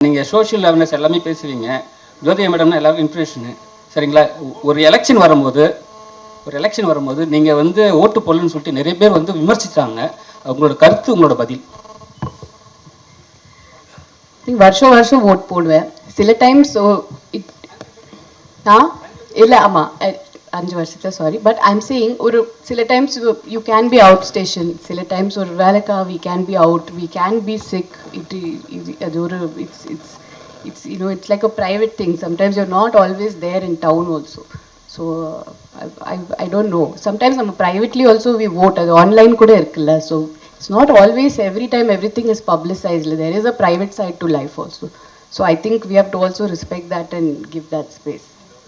நீங்கள் social awareness எல்லாமே பேசுவீங்க. ஜோதியா மேடம்னா எல்லாருக்கும் இன்ஃபர்மேஷனு சரிங்களா? ஒரு எலெக்ஷன் வரும்போது ஒரு எலெக்ஷன் வரும்போது நீங்கள் வந்து ஓட்டு போடலன்னு சொல்லிட்டு நிறைய பேர் வந்து விமர்சித்தாங்க உங்களோட கருத்து உங்களோட பதில். வருஷம் வருஷம் ஓட் போடுவேன். சில டைம்ஸ் இட் ஆ? இல்லை ஆமாம் அஞ்சு வருஷத்துல சாரி பட் ஐம் சேயிங் ஒரு சில times you can be out station சில டைம்ஸ் ஒரு வேலைக்கா we can be out we can be sick it அது ஒரு it's it's it's you know it's like a private thing sometimes you're not always there in town also so I I don't know sometimes நம்ம privately also we ought அது online கூட இருக்குல்ல. So it's not always every time every thing is publicised there is a private side to life also so I think we have to also respect that and give that space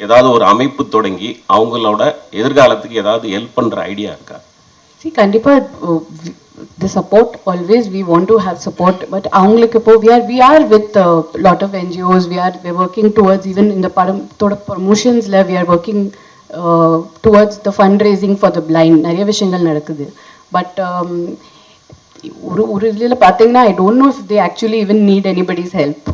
ஏதாவது ஒரு அமைப்பு தொடங்கி அவங்களோட எதிர்காலத்துக்கு ஏதாவது help பண்ணுற idea இருக்கா C கண்டிப்பாக the support always we want to have support but அவங்களுக்கு இப்போ we are we are with lot of NGOs we are we working towards even இந்த படத்தோட ப்ரொமோஷன்ஸில் we are working towards the fund raising for the blind நிறைய விஷயங்கள் நடக்குது but ஒரு ஒரு இதில் பார்த்தீங்கன்னா I don't know if they actually even need anybody's help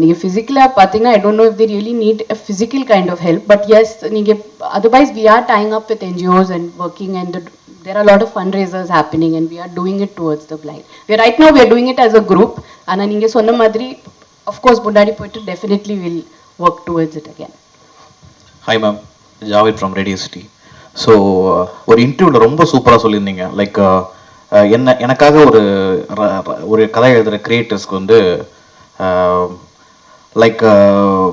நீங்கள் ஃபிசிக்கலாக பார்த்தீங்கன்னா I don't know if they really need a physical kind of help but yes நீங்கள் otherwise we are tying up with NGOs and working and there are a lot of fundraisers happening and we are doing it towards the blind. We are, right now we are doing it as a group ஆனால் நீங்கள் சொன்ன மாதிரி of course முன்னாடி போயிட்டு definitely will work towards it again. Hi ma'am Javed from radio city so ஒரு இன்டர்வியூவில் ரொம்ப சூப்பராக சொல்லியிருந்தீங்க லைக் uh, uh, என்ன எனக்காக ஒரு ஒரு கதை எழுதுகிற கிரியேட்டர்ஸ்க்கு வந்து Um, லைக் uh,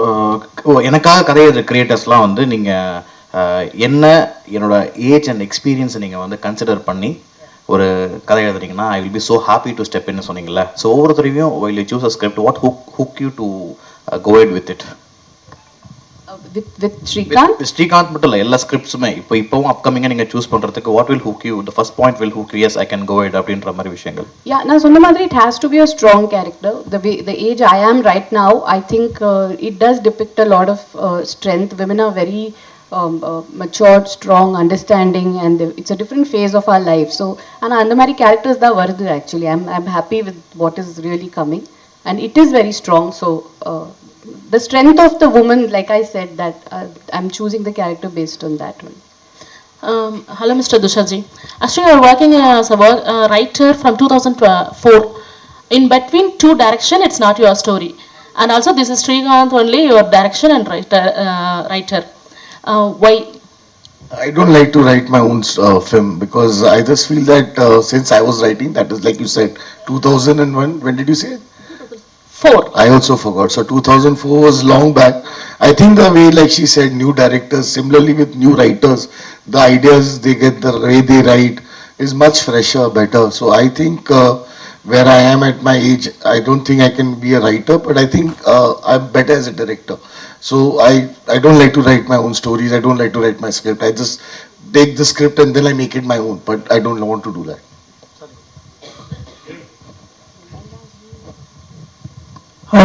uh, எனக்காக கதை எழுதுகிற கிரியேட்டர்ஸ்லாம் வந்து நீங்கள் uh, என்ன என்னோட ஏஜ் அண்ட் எக்ஸ்பீரியன்ஸை நீங்கள் வந்து கன்சிடர் பண்ணி ஒரு கதை எழுதுறீங்கன்னா I will be so happy to step என்ன சொன்னீங்கல்ல. ஸோ ஒவ்வொருத்தரையும் while you choose a script what hook hook you to go ahead with it Uh, with, with Srikanth, With Srikanth மட்டும் இல்லை எல்லா ஸ்கிரிப்ட்ஸுமே இப்போ இப்போவும் அப்கமிங்காக நீங்கள் சூஸ் பண்ணுறதுக்கு what will hook you the first point will hook yes I can go it அப்படின்ற மாதிரி விஷயங்கள் Yeah, நான் சொன்ன மாதிரி to be a strong character. The way, the age I am right now, I think uh, it does depict a lot of uh, strength. Women are very um, uh, matured, strong, understanding, and they- it's a different phase of our life. So, and அந்த மாதிரி characters தான் வருது actually. I'm, I'm happy with what is really coming. And it is very strong, so uh, the strength of the woman, like I said, that uh, I'm choosing the character based on that one. Um, hello, Mr. Dushaji. Actually, you are working as a work, uh, writer from 2004. In between two direction, it's not your story. And also, this is Srikanth only your direction and writer. Uh, writer. Uh, why? I don't like to write my own uh, film because I just feel that uh, since I was writing, that is like you said, 2001. When did you say? Four. I also forgot. So 2004 was long back. I think the way, like she said, new directors, similarly with new writers, the ideas they get, the way they write is much fresher, better. So I think uh, where I am at my age, I don't think I can be a writer, but I think uh, I'm better as a director. So I, I don't like to write my own stories. I don't like to write my script. I just take the script and then I make it my own, but I don't want to do that.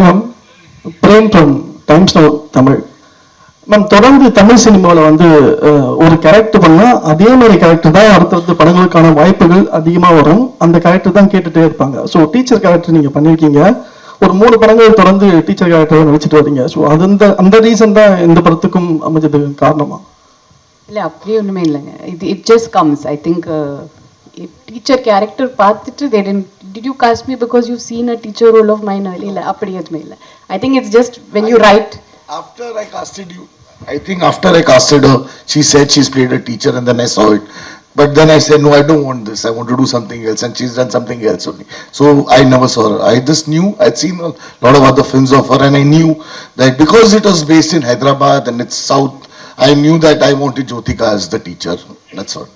Ma'am Prem from Times Now Tamil. Ma'am தொடர்ந்து தமிழ் சினிமாவில் வந்து ஒரு character பண்ணால் அதே மாதிரி character தான் அடுத்தடுத்த படங்களுக்கான வாய்ப்புகள் அதிகமாக வரும். அந்த கேரக்டர் தான் கேட்டுகிட்டே இருப்பாங்க. ஸோ டீச்சர் கேரக்டர் நீங்கள் பண்ணியிருக்கீங்க ஒரு மூணு படங்கள் தொடர்ந்து டீச்சர் கேரக்டர் நடிச்சிட்டு வரீங்க. ஸோ அது அந்த அந்த ரீசன் தான் இந்த படத்துக்கும் அமைஞ்சதுக்கு காரணமா? இல்லை அப்படியே ஒன்றுமே இல்லைங்க. இது it just comes I think teacher character பார்த்துட்டு they tend Did you cast me because you seen a teacher role of mine இல்லை அப்படி எதுவுமே இல்லை I think it's just when you write After I casted you, I think after I casted her, she said she's played a teacher and then I saw it. But then I said, no, I don't want this. I want to do something else. And she's done something else only. So I never saw her. I just knew, I'd seen a lot of other films of her and I knew that because it was based in Hyderabad and it's South, I knew that I wanted Jyotika as the teacher. That's all.